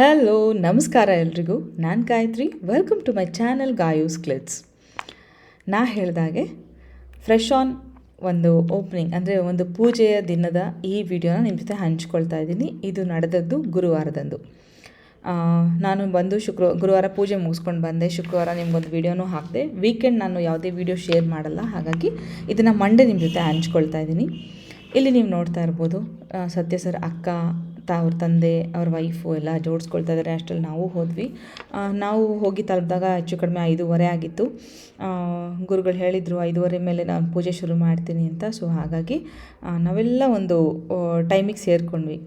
Hello ನಮಸ್ಕಾರ ಎಲ್ರಿಗೂ. ನಾನು Gayatri. Welcome to my channel Gayu's glitz ನಾ ಹೇಳಿದಾಗೆ ಫ್ರೆಶ್ ಆನ್ ಒಂದು ಓಪನಿಂಗ್ ಅಂದರೆ ಒಂದು ಪೂಜೆಯ ದಿನದ ಈ ವಿಡಿಯೋನ ನಿಮ್ಮ ಜೊತೆ ಹಂಚ್ಕೊಳ್ತಾ ಇದ್ದೀನಿ. ಇದು ನಡೆದದ್ದು ಗುರುವಾರದಂದು. ನಾನು ಬಂದು ಶುಕ್ರ, ಗುರುವಾರ ಪೂಜೆ ಮುಗಿಸ್ಕೊಂಡು ಬಂದೆ. ಶುಕ್ರವಾರ ನಿಮ್ಗೊಂದು ವೀಡಿಯೋನೂ ಹಾಕಿದೆ. ವೀಕೆಂಡ್ ನಾನು ಯಾವುದೇ ವೀಡಿಯೋ ಶೇರ್ ಮಾಡಲ್ಲ. ಹಾಗಾಗಿ ಇದನ್ನು ಮಂಡೇ ನಿಮ್ಮ ಜೊತೆ ಹಂಚ್ಕೊಳ್ತಾ ಇದ್ದೀನಿ. ಇಲ್ಲಿ ನೀವು ನೋಡ್ತಾ ಇರ್ಬೋದು ಸತ್ಯ ಸರ್ ಅಕ್ಕ ತ ಅವ್ರ ತಂದೆ, ಅವ್ರ ವೈಫು ಎಲ್ಲ ಜೋಡಿಸ್ಕೊಳ್ತಾ ಇದ್ದಾರೆ ಅಷ್ಟರಲ್ಲಿ ನಾವು ಹೋದ್ವಿ. ನಾವು ಹೋಗಿ ತಲುಪಿದಾಗ ಹೆಚ್ಚು ಕಡಿಮೆ ಐದೂವರೆ ಆಗಿತ್ತು. ಗುರುಗಳು ಹೇಳಿದರು, ಐದೂವರೆ ಮೇಲೆ ನಾನು ಪೂಜೆ ಶುರು ಮಾಡ್ತೀನಿ ಅಂತ. ಸೊ ಹಾಗಾಗಿ ನಾವೆಲ್ಲ ಒಂದು ಟೈಮಿಗೆ ಸೇರಿಕೊಂಡ್ವಿ.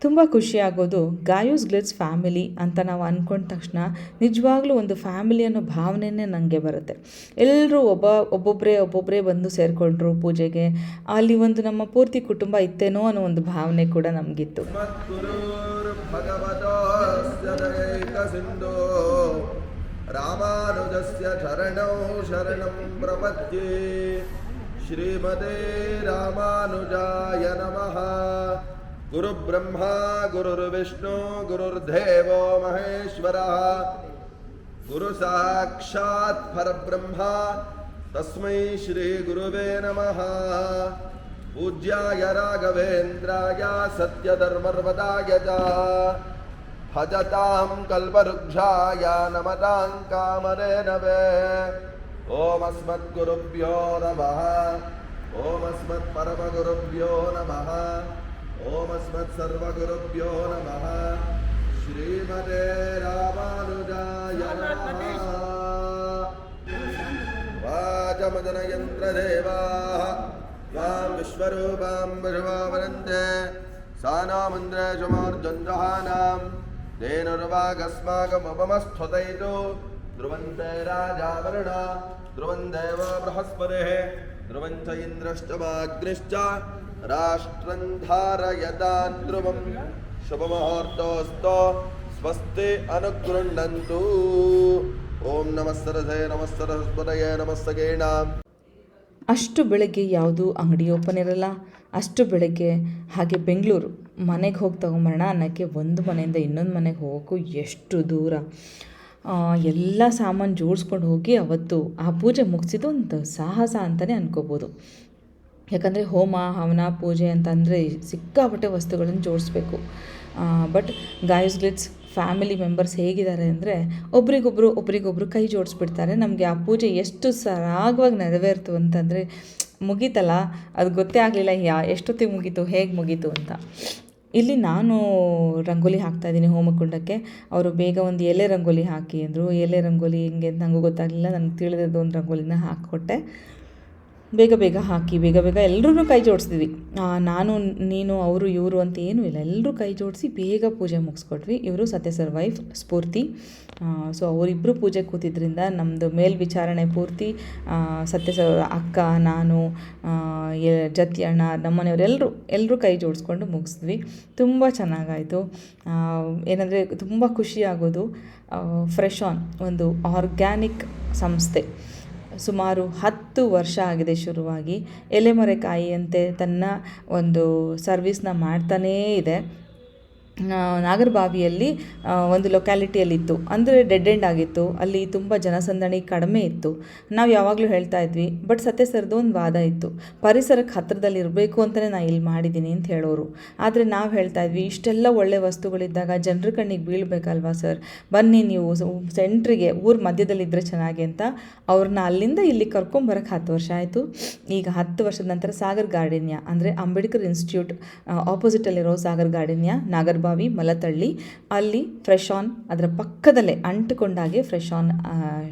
ತುಂಬ ಖುಷಿಯಾಗೋದು ಗಾಯೋಸ್ ಗ್ಲಿಟ್ಸ್ ಫ್ಯಾಮಿಲಿ ಅಂತ ನಾವು ಅಂದ್ಕೊಂಡ ತಕ್ಷಣ ನಿಜವಾಗ್ಲೂ ಒಂದು ಫ್ಯಾಮಿಲಿ ಅನ್ನೋ ಭಾವನೆಯೇ ನನಗೆ ಬರುತ್ತೆ. ಎಲ್ಲರೂ ಒಬ್ಬ ಒಬ್ಬೊಬ್ಬರೇ ಒಬ್ಬೊಬ್ಬರೇ ಬಂದು ಸೇರಿಕೊಂಡ್ರು ಪೂಜೆಗೆ. ಅಲ್ಲಿ ಒಂದು ನಮ್ಮ ಪೂರ್ತಿ ಕುಟುಂಬ ಇತ್ತೇನೋ ಅನ್ನೋ ಒಂದು ಭಾವನೆ ಕೂಡ ನಮಗಿತ್ತು. ಶ್ರೀಮದೇ ರಾಮಾನುಜಾಯ ನಮಃ. नमः गुरुब्रह्मा, गुरुर्विष्णु, गुरुर्देवो, महेश्वरः। गुरुसाक्षात् परब्रह्मा, तस्मै श्रीगुरुवे नमः। पूज्याय राघवेन्द्राय सत्यधर्मर्वदाय च। भजतां कल्पवृक्षाय नमतां कामधेनवे ॐ नमः। ॐ अस्मत्परमगुरुभ्यो नमः। ओमस्मत्सर्वगुरुभ्यो नमः। श्रीमते रामानुजाय वाचमदनयन्त्रदेवाः। यां विश्वरूपां वशमावरन्ते सानामुन्द्रशमार्जन्द्रहानां तेनुर्वागस्माकमुपमस्फुतयितु ध्रुवन्ते राजावरुण। ध्रुवन् देवो ध्रुवञ्च इन्द्रश्च वाग्निश्च। ध्रुवं शुभमुहूर्तोऽस्तु स्वस्ति अनुगृह्णन्तु ॐ नमः सरसे नमः सरस्वतये नमः सगेणाम् ಅಷ್ಟು ಬೆಳಗ್ಗೆ ಯಾವುದು ಅಂಗಡಿ ಓಪನ್ ಇರಲ್ಲ ಅಷ್ಟು ಬೆಳಗ್ಗೆ ಹಾಗೆ ಬೆಂಗಳೂರು ಮನೆಗೆ ಹೋಗಿ ತೊಗೊಂಬರೋಣ ಅನ್ನೋಕ್ಕೆ ಒಂದು ಮನೆಯಿಂದ ಇನ್ನೊಂದು ಮನೆಗೆ ಹೋಗೋಕ್ಕೂ ಎಷ್ಟು ದೂರ ಆ, ಎಲ್ಲ ಸಾಮಾನು ಜೋಡಿಸ್ಕೊಂಡು ಹೋಗಿ ಅವತ್ತು ಆ ಪೂಜೆ ಮುಗಿಸಿದ್ದು ಒಂದು ಸಾಹಸ ಅಂತಲೇ ಅನ್ಕೋಬೋದು ಯಾಕಂದರೆ ಹೋಮ, ಹವನ, ಪೂಜೆ ಅಂತಂದರೆ ಸಿಕ್ಕಾಪಟ್ಟೆ ವಸ್ತುಗಳನ್ನು ಜೋಡಿಸ್ಬೇಕು. ಬಟ್ ಗಾಯಸ್ ಗ್ಲಿಟ್ಸ್ ಫ್ಯಾಮಿಲಿ ಮೆಂಬರ್ಸ್ ಹೇಗಿದ್ದಾರೆ ಅಂದರೆ ಒಬ್ರಿಗೊಬ್ರು ಒಬ್ರಿಗೊಬ್ರು ಕೈ ಜೋಡಿಸ್ಬಿಡ್ತಾರೆ. ನಮಗೆ ಆ ಪೂಜೆ ಎಷ್ಟು ಸರಾಗವಾಗಿ ನೆರವೇರ್ತು ಅಂತಂದರೆ ಮುಗೀತಲ್ಲ, ಅದು ಗೊತ್ತೇ ಆಗಲಿಲ್ಲ, ಯಾ, ಎಷ್ಟೊತ್ತಿಗೆ ಮುಗೀತು, ಹೇಗೆ ಮುಗೀತು ಅಂತ. ಇಲ್ಲಿ ನಾನು ರಂಗೋಲಿ ಹಾಕ್ತಾ ಇದ್ದೀನಿ ಹೋಮಕುಂಡಕ್ಕೆ. ಅವರು ಬೇಗ ಒಂದು ಎಲೆ ರಂಗೋಲಿ ಹಾಕಿ ಅಂದರು. ಎಲೆ ರಂಗೋಲಿ ಹೆಂಗೆ ಅಂತ ನನಗೂ ಗೊತ್ತಾಗಲಿಲ್ಲ ನನಗೆ ತಿಳಿದಿದ್ದು ಒಂದು ರಂಗೋಲಿನ ಹಾಕ್ಕೊಟ್ಟೆ. ಬೇಗ ಬೇಗ ಹಾಕಿ, ಬೇಗ ಬೇಗ ಎಲ್ಲರೂ ಕೈ ಜೋಡಿಸಿದ್ವಿ ನಾನು, ನೀನು, ಅವರು, ಇವರು ಅಂತ ಏನೂ ಇಲ್ಲ. ಎಲ್ಲರೂ ಕೈ ಜೋಡಿಸಿ ಬೇಗ ಪೂಜೆ ಮುಗಿಸ್ಕೊಟ್ವಿ. ಇವರು ಸತ್ಯ ಸರ್ ವೈಫ್ ಸ್ಫೂರ್ತಿ. ಸೊ ಅವರಿಬ್ಬರು ಪೂಜೆ ಕೂತಿದ್ರಿಂದ ನಮ್ಮದು ಮೇಲ್ವಿಚಾರಣೆ ಪೂರ್ತಿ. ಸತ್ಯ ಸರ್ ಅಕ್ಕ, ನಾನು ಜತಿ ಅಣ್ಣ ನಮ್ಮನೆಯವರೆಲ್ಲರೂ ಎಲ್ಲರೂ ಕೈ ಜೋಡಿಸ್ಕೊಂಡು ಮುಗಿಸಿದ್ವಿ. ತುಂಬ ಚೆನ್ನಾಗಾಯಿತು. ಏನಂದರೆ ತುಂಬ ಖುಷಿ ಆಗೋದು. ಫ್ರೆಶ್ ಆನ್ ಒಂದು ಆರ್ಗ್ಯಾನಿಕ್ ಸಂಸ್ಥೆ. ಸುಮಾರು ಹತ್ತು ವರ್ಷ ಆಗಿದೆ ಶುರುವಾಗಿ ಎಲೆಮರೆಕಾಯಿಯಂತೆ ತನ್ನ ಒಂದು ಸರ್ವಿಸ್ನ ಮಾಡ್ತಾನೇ ಇದೆ. ನಾಗರಬಾವಿಯಲ್ಲಿ ಒಂದು ಲೊಕ್ಯಾಲಿಟಿಯಲ್ಲಿತ್ತು ಅಂದರೆ ಡೆಡ್ ಎಂಡ್ ಆಗಿತ್ತು. ಅಲ್ಲಿ ತುಂಬ ಜನಸಂದಣಿ ಕಡಿಮೆ ಇತ್ತು. ನಾವು ಯಾವಾಗಲೂ ಹೇಳ್ತಾ ಇದ್ವಿ ಬಟ್ ಸತ್ಯ ಸರ್ದು ಒಂದು ವಾದ ಇತ್ತು. ಪರಿಸರಕ್ಕೆ ಹತ್ತಿರದಲ್ಲಿ ಇರಬೇಕು ಅಂತಲೇ ನಾನು ಇಲ್ಲಿ ಮಾಡಿದ್ದೀನಿ ಅಂತ ಹೇಳೋರು. ಆದರೆ ನಾವು ಹೇಳ್ತಾ ಇದ್ವಿ, ಇಷ್ಟೆಲ್ಲ ಒಳ್ಳೆ ವಸ್ತುಗಳಿದ್ದಾಗ ಜನರ ಕಣ್ಣಿಗೆ ಬೀಳಬೇಕಲ್ವಾ ಸರ್? ಬನ್ನಿ ನೀವು ಸೆಂಟ್ರಿಗೆ, ಊರ ಮಧ್ಯದಲ್ಲಿದ್ದರೆ ಚೆನ್ನಾಗಿ ಅಂತ ಅವ್ರನ್ನ ಅಲ್ಲಿಂದ ಇಲ್ಲಿ ಕರ್ಕೊಂಬರಕ್ಕೆ ಹತ್ತು ವರ್ಷ ಆಯಿತು. ಈಗ ಹತ್ತು ವರ್ಷದ ನಂತರ ಸಾಗರ್ ಗಾರ್ಡನ್ಯ, ಅಂದರೆ ಅಂಬೇಡ್ಕರ್ ಇನ್ಸ್ಟಿಟ್ಯೂಟ್ ಆಪೋಸಿಟಲ್ಲಿರೋ ಸಾಗರ್ ಗಾರ್ಡನ್ಯ ನಾಗರಬಾವಿ ಮಲತಳ್ಳಿ, ಅಲ್ಲಿ ಫ್ರೆಶ್ ಆನ್ ಅದರ ಪಕ್ಕದಲ್ಲೇ ಅಂಟುಕೊಂಡಾಗೆ ಫ್ರೆಶ್ ಆನ್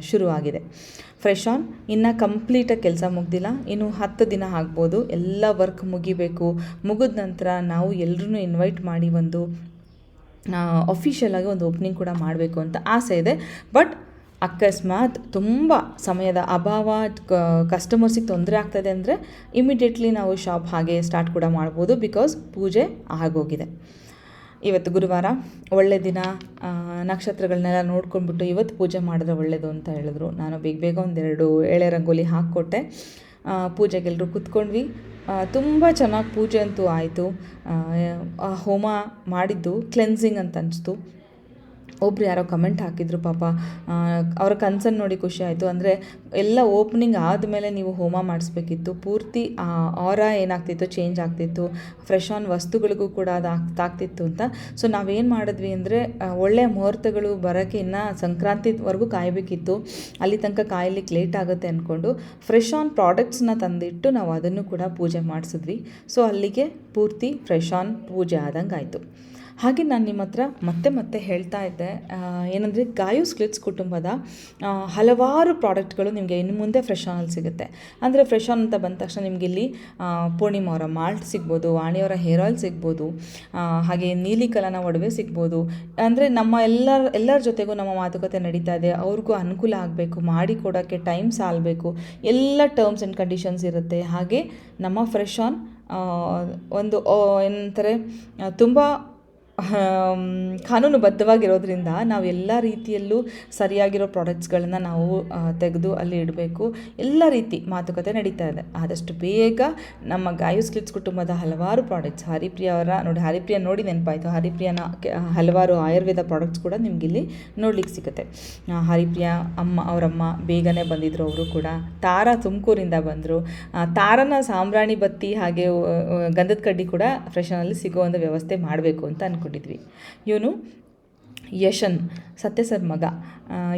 ಶುರುವಾಗಿದೆ. ಫ್ರೆಶ್ ಆನ್ ಇನ್ನು ಕಂಪ್ಲೀಟಾಗಿ ಕೆಲಸ ಮುಗ್ದಿಲ್ಲ. ಇನ್ನು ಹತ್ತು ದಿನ ಆಗ್ಬೋದು. ಎಲ್ಲ ವರ್ಕ್ ಮುಗಿಬೇಕು. ಮುಗಿದ ನಂತರ ನಾವು ಎಲ್ಲರೂ ಇನ್ವೈಟ್ ಮಾಡಿ ಒಂದು ಅಫಿಷಿಯಲಾಗಿ ಒಂದು ಓಪನಿಂಗ್ ಕೂಡ ಮಾಡಬೇಕು ಅಂತ ಆಸೆ ಇದೆ. ಬಟ್ ಅಕಸ್ಮಾತ್ ತುಂಬ ಸಮಯದ ಅಭಾವ ಕಸ್ಟಮರ್ಸಿಗೆ ತೊಂದರೆ ಆಗ್ತದೆ ಅಂದರೆ ಇಮಿಡಿಯೇಟ್ಲಿ ನಾವು ಶಾಪ್ ಹಾಗೆ ಸ್ಟಾರ್ಟ್ ಕೂಡ ಮಾಡ್ಬೋದು ಬಿಕಾಸ್ ಪೂಜೆ ಆಗೋಗಿದೆ. ಇವತ್ತು ಗುರುವಾರ ಒಳ್ಳೆ ದಿನ ನಕ್ಷತ್ರಗಳನ್ನೆಲ್ಲ ನೋಡ್ಕೊಂಡ್ಬಿಟ್ಟು ಇವತ್ತು ಪೂಜೆ ಮಾಡಿದ್ರೆ ಒಳ್ಳೆಯದು ಅಂತ ಹೇಳಿದ್ರು. ನಾನು ಬೇಗ ಬೇಗ ಒಂದೆರಡು ಎಳೆ ರಂಗೋಲಿ ಹಾಕ್ಕೊಟ್ಟೆ. ಪೂಜೆಗೆಲ್ಲರೂ ಕೂತ್ಕೊಂಡ್ವಿ. ತುಂಬ ಚೆನ್ನಾಗಿ ಪೂಜೆ ಅಂತೂ ಆಯಿತು. ಹೋಮ ಮಾಡಿದ್ದು ಕ್ಲೆನ್ಸಿಂಗ್ ಅಂತ ಅನಿಸ್ತು. ಒಬ್ರು ಯಾರೋ ಕಮೆಂಟ್ ಹಾಕಿದ್ರು ಪಾಪ. ಅವರ ಕನ್ಸನ್ನು ನೋಡಿ ಖುಷಿ ಆಯಿತು. ಅಂದರೆ ಎಲ್ಲ ಓಪನಿಂಗ್ ಆದಮೇಲೆ ನೀವು ಹೋಮ ಮಾಡಿಸ್ಬೇಕಿತ್ತು. ಪೂರ್ತಿ ಆರ ಏನಾಗ್ತಿತ್ತು ಚೇಂಜ್ ಆಗ್ತಿತ್ತು. ಫ್ರೆಶ್ ಆನ್ ವಸ್ತುಗಳಿಗೂ ಕೂಡ ಅದು ಆಗ್ತಾಗ್ತಿತ್ತು ಅಂತ. ಸೊ ನಾವೇನು ಮಾಡಿದ್ವಿ ಅಂದರೆ ಒಳ್ಳೆಯ ಮುಹೂರ್ತಗಳು ಬರೋಕ್ಕೆ ಇನ್ನು ಸಂಕ್ರಾಂತಿವರೆಗೂ ಕಾಯಬೇಕಿತ್ತು. ಅಲ್ಲಿ ತನಕ ಕಾಯಲಿಕ್ಕೆ ಲೇಟ್ ಆಗುತ್ತೆ ಅಂದ್ಕೊಂಡು ಫ್ರೆಶ್ ಆನ್ ಪ್ರಾಡಕ್ಟ್ಸ್ನ ತಂದಿಟ್ಟು ನಾವು ಅದನ್ನು ಕೂಡ ಪೂಜೆ ಮಾಡಿಸಿದ್ವಿ. ಸೊ ಅಲ್ಲಿಗೆ ಪೂರ್ತಿ ಫ್ರೆಶ್ ಆನ್ ಪೂಜೆ ಆದಂಗೆ ಆಯಿತು ಹಾಗೆ ನಾನು ನಿಮ್ಮ ಹತ್ರ ಮತ್ತೆ ಮತ್ತೆ ಹೇಳ್ತಾ ಇದ್ದೆ. ಏನಂದರೆ ಗಾಯು ಸ್ಕ್ಲಿಟ್ಸ್ ಕುಟುಂಬದ ಹಲವಾರು ಪ್ರಾಡಕ್ಟ್ಗಳು ನಿಮಗೆ ಇನ್ನು ಮುಂದೆ ಫ್ರೆಶ್ ಆನಲ್ಲಿ ಸಿಗುತ್ತೆ. ಅಂದರೆ ಫ್ರೆಶ್ ಆನ್ ಅಂತ ಬಂದ ತಕ್ಷಣ ನಿಮಗೆ ಇಲ್ಲಿ ಪೂರ್ಣಿಮಾ ಅವರ ಮಾಲ್ಟ್ ಸಿಗ್ಬೋದು ವಾಣಿಯವರ ಹೇರ್ ಆಯಿಲ್ ಸಿಗ್ಬೋದು ಹಾಗೆ ನೀಲಿ ಕಲನ ಒಡವೆ ಸಿಗ್ಬೋದು. ಅಂದರೆ ನಮ್ಮ ಎಲ್ಲರ ಎಲ್ಲರ ಜೊತೆಗೂ ನಮ್ಮ ಮಾತುಕತೆ ನಡೀತಾ ಇದೆ. ಅವ್ರಿಗೂ ಅನುಕೂಲ ಆಗಬೇಕು, ಮಾಡಿ ಕೊಡೋಕ್ಕೆ ಟೈಮ್ ಸಾಲಬೇಕು. ಎಲ್ಲ ಟರ್ಮ್ಸ್ ಆ್ಯಂಡ್ ಕಂಡೀಷನ್ಸ್ ಇರುತ್ತೆ. ಹಾಗೆ ನಮ್ಮ ಫ್ರೆಶ್ ಆನ್ ಒಂದು ಏನಂತಾರೆ ತುಂಬ ಕಾನೂನುಬದ್ಧವಾಗಿರೋದ್ರಿಂದ ನಾವು ಎಲ್ಲ ರೀತಿಯಲ್ಲೂ ಸರಿಯಾಗಿರೋ ಪ್ರಾಡಕ್ಟ್ಸ್ಗಳನ್ನು ನಾವು ತೆಗೆದು ಅಲ್ಲಿ ಇಡಬೇಕು. ಎಲ್ಲ ರೀತಿ ಮಾತುಕತೆ ನಡೀತಾ ಇದೆ. ಆದಷ್ಟು ಬೇಗ ನಮ್ಮ ಗಾಯು ಕ್ಲಿಪ್ಸ್ ಕುಟುಂಬದ ಹಲವಾರು ಪ್ರಾಡಕ್ಟ್ಸ್, ಹರಿಪ್ರಿಯ ಅವರ, ನೋಡಿ ಹರಿಪ್ರಿಯ ನೋಡಿ ನೆನಪಾಯಿತು. ಹರಿಪ್ರಿಯನ ಹಲವಾರು ಆಯುರ್ವೇದ ಪ್ರಾಡಕ್ಟ್ಸ್ ಕೂಡ ನಿಮಗಿಲ್ಲಿ ನೋಡ್ಲಿಕ್ಕೆ ಸಿಗುತ್ತೆ. ಹರಿಪ್ರಿಯ, ಅಮ್ಮ, ಅವರಮ್ಮ ಬೇಗನೆ ಬಂದಿದ್ದರು ಅವರು ಕೂಡ. ತಾರಾ ತುಮಕೂರಿಂದ ಬಂದರು. ತಾರನ ಸಾಂಬ್ರಾಣಿ ಬತ್ತಿ ಹಾಗೆ ಗಂಧದ ಕಡ್ಡಿ ಕೂಡ ಫ್ರೆಶನಲ್ಲಿ ಸಿಗುವಂಥ ವ್ಯವಸ್ಥೆ ಮಾಡಬೇಕು ಅಂತ ಅಂದ್ಕೊಂಡಿದ್ವಿ ಇವನು ಯಶನ್ ಸತ್ಯ ಸರ್ ಮಗ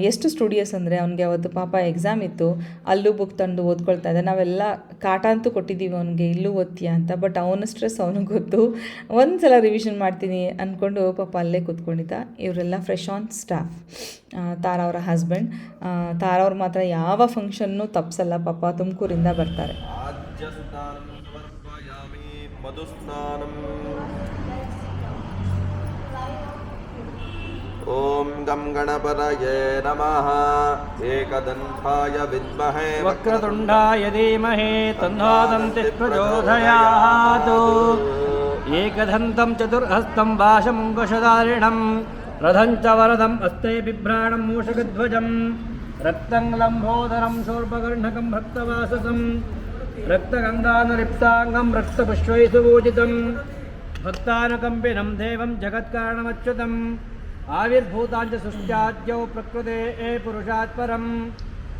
ಎಷ್ಟು ಸ್ಟುಡಿಯಸ್ ಅಂದರೆ ಅವನಿಗೆ ಅವತ್ತು ಪಾಪ ಎಕ್ಸಾಮ್ ಇತ್ತು. ಅಲ್ಲೂ ಬುಕ್ ತಂದು ಓದ್ಕೊಳ್ತಾ ಇದ್ದ. ನಾವೆಲ್ಲ ಕಾಟ ಅಂತೂ ಕೊಟ್ಟಿದ್ದೀವಿ ಅವನಿಗೆ, ಇಲ್ಲೂ ಓದ್ತೀಯ ಅಂತ. ಬಟ್ ಅವನ ಸ್ಟ್ರೆಸ್ ಅವನಿಗೆ ಗೊತ್ತು. ಒಂದು ಸಲ ರಿವಿಷನ್ ಮಾಡ್ತೀನಿ ಅಂದ್ಕೊಂಡು ಪಾಪ ಅಲ್ಲೇ ಕೂತ್ಕೊಂಡಿದ್ದ. ಇವರೆಲ್ಲ ಫ್ರೆಶ್ ಆನ್ ಸ್ಟಾಫ್ ತಾರಾ ಅವರ ಹಸ್ಬೆಂಡ್ ತಾರಾ ಅವ್ರು ಮಾತ್ರ ಯಾವ ಫಂಕ್ಷನ್ನು ತಪ್ಸಲ್ಲ. ಪಾಪ ತುಮಕೂರಿಂದ ಬರ್ತಾರೆ. ॐ गं गणपतये नमः। एकदन्ताय विद्महे वक्रतुण्डाय धीमहि तन्नो दन्तिः प्रचोदयात् एकदन्तं चतुर्हस्तं वाशमुङ्गशदारिणं रथं च वरदम् अस्ते बिभ्राणं मूषकध्वजं रक्तं लम्बोदरं शूर्पकर्णकं भक्तवाससं रक्तगङ्गानुलिप्ताङ्गं रक्तपुष्पैः सुपूजितं भक्तानुकम्पिनं देवं जगत्कारणमच्युतम् ಆವಿರ್ಭೂತಾಂಚ ಸೃಷ್ಟ್ಯಾದ್ಯೌ ಪ್ರಕೃತೆ ಏ ಪುರುಷಾತ್ಪರಂ